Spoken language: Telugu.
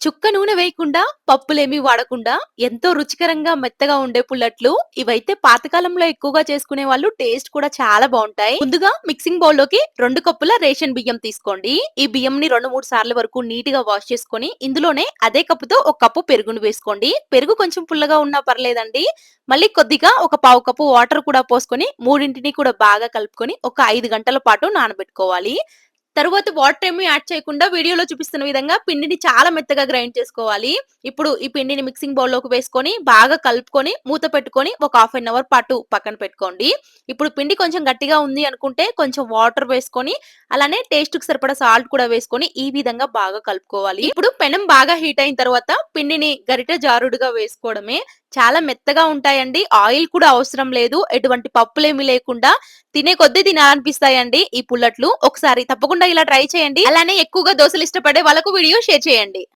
చుక్క నూనె వేయకుండా పప్పులేమీ వాడకుండా ఎంతో రుచికరంగా మెత్తగా ఉండే పుల్లట్లు ఇవైతే పాతకాలంలో ఎక్కువగా చేసుకునే వాళ్ళు టేస్ట్ కూడా చాలా బాగుంటాయి. ముందుగా మిక్సింగ్ బౌల్లోకి రెండు కప్పుల రేషన్ బియ్యం తీసుకోండి. ఈ బియ్యం ని రెండు మూడు సార్లు వరకు నీట్గా వాష్ చేసుకొని ఇందులోనే అదే కప్పుతో ఒక కప్పు పెరుగును వేసుకోండి. పెరుగు కొంచెం పుల్లగా ఉన్నా పర్లేదండి. మళ్ళీ కొద్దిగా ఒక పావు కప్పు వాటర్ కూడా పోసుకొని మూడింటిని కూడా బాగా కలుపుకొని ఒక ఐదు గంటల పాటు నానబెట్టుకోవాలి. తరువాత వాటర్ ఏమి యాడ్ చేయకుండా వీడియోలో చూపిస్తున్న విధంగా పిండిని చాలా మెత్తగా గ్రైండ్ చేసుకోవాలి. ఇప్పుడు ఈ పిండిని మిక్సింగ్ బౌల్లోకి వేసుకొని బాగా కలుపుకొని మూత పెట్టుకొని ఒక హాఫ్ అన్ అవర్ పాటు పక్కన పెట్టుకోండి. ఇప్పుడు పిండి కొంచెం గట్టిగా ఉంది అనుకుంటే కొంచెం వాటర్ వేసుకొని అలానే టేస్ట్కి సరిపడా సాల్ట్ కూడా వేసుకొని ఈ విధంగా బాగా కలుపుకోవాలి. ఇప్పుడు పెనం బాగా హీట్ అయిన తర్వాత పిండిని గరిట జారుడుగా వేసుకోవడమే చాలా మెత్తగా ఉంటాయండి. ఆయిల్ కూడా అవసరం లేదు. ఎటువంటి పప్పులేమి లేకుండా తినే కొద్దీ తినాలనిపిస్తాయండి ఈ పుల్లట్లు. ఒకసారి తప్పకుండా ఇలా ట్రై చేయండి. అలానే ఎక్కువగా దోశలు ఇష్టపడే వాళ్ళకు వీడియో షేర్ చేయండి.